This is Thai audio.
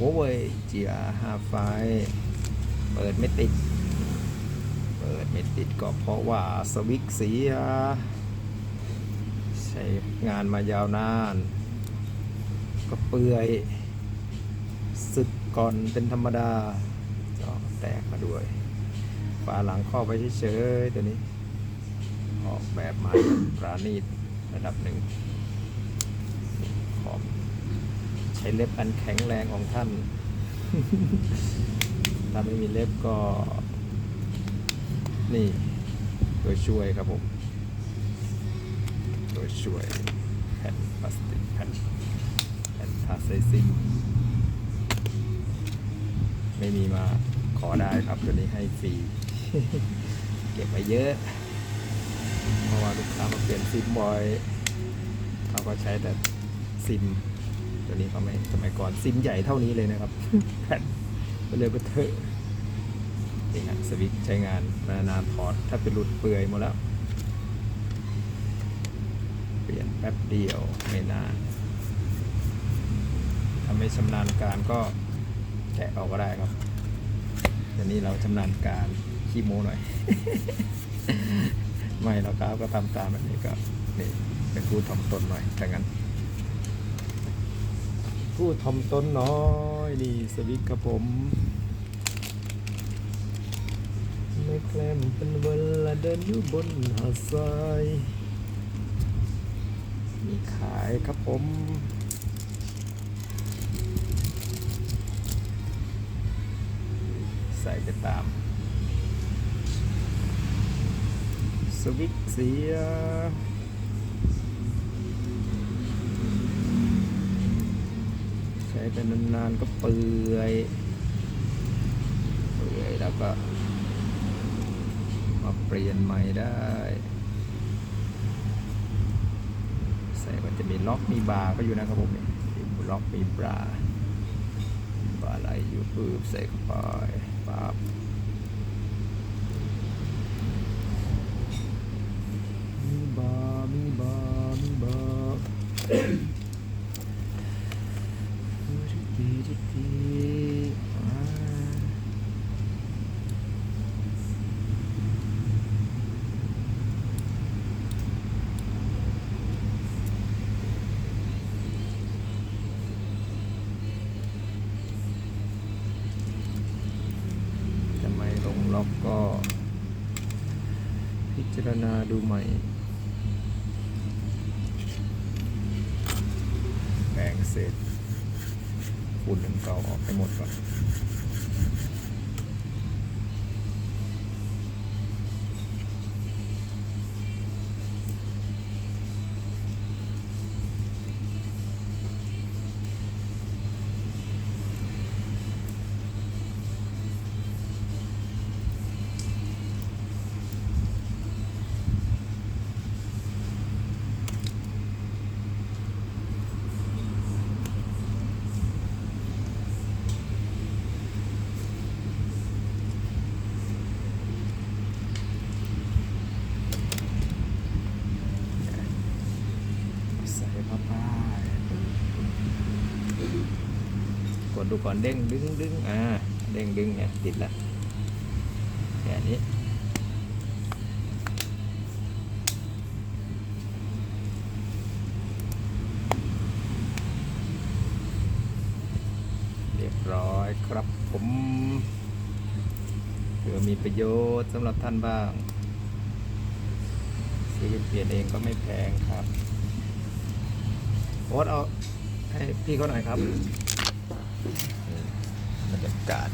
หัวเว่ย GR 5ไฟเปิดไม่ติด เปิดไม่ติดก็เพราะว่าสวิกเสียใช้งานมายาวนาน ก็เปื่อยสึกก่อนเป็นธรรมดาจอแตกมาด้วยฝาหลังครอไว้เฉยๆตัวนี้ ออกแบบมาปราณีตระดับหนึ่งขอบ ใช้เล็บอันแข็งแรงของท่าน ถ้าไม่มีเล็บก็ นี่ ตัวช่วยครับผม ตัวช่วยแผ่นพลาสติกแผ่นแผ่นพลาสติกไม่มีมาขอได้ครับตัวนี้ให้ฟรี เก็บไว้เยอะ เพราะว่าลูกค้ามาเปลี่ยนซิมบ่อย เขาก็ใช้แต่ซิม ตัวนี้เขาไม่สมัยก่อนซิมใหญ่เท่านี้เลยนะครับแผ่นก็เลยไปเถอะจริงอะสวิตช์ใช้งานนานๆถอดถ้าเป็นหลุดเปื่อยหมดแล้ว เปลี่ยนแป๊บเดียวไม่นานถ้าไม่ชำนาญการก็แกะออกก็ได้ครับแต่นี่เราชำนาญการขี้โม้หน่อย ไม่เราครับก็ทำตามแบบนี้ก็นี่เป็นผู้ถ่อมตนหน่อยถ้างั้น ผู้ถ่อมตนน้อย นี่สวิตครับผม ไม่แกล้มเป็นเวลาเดินอยู่บนหาดทรายมีขายครับผมใส่ไปตาม สวิตเสีย ใช้ไปนานๆก็เปื่อยเปื่อยแล้วก็มาเปลี่ยนใหม่ได้ ใส่ก็จะมีล็อกมีบาร์ก็อยู่นะครับผมเนี่ยมีล็อกมีบาร์บาร์อะไรอยู่ปึ๊บใส่เข้าไปปั๊บมีบาร์มีบาร์มีบาร์ ดีดีดีอ่าทำไมลงล็อกก็ พิจารณาดูใหม่แบ่งเศษ ฝุ่นเก่าออกให้หมดก่อน ใส่เข้าไปก ดดูก่อนเด้งดึงดึงอ่าเด้งดึงเนี่ยติดล้วแค่นี้เรียบร้อยครับผมเผื่อมีประโยชน์สำหรับท่านบ้างซื้อเปลี่ยนเองก็ไม่แพงครับโอ๊ตเอาให้พี่เขาหน่อยครับ Nagagkaan.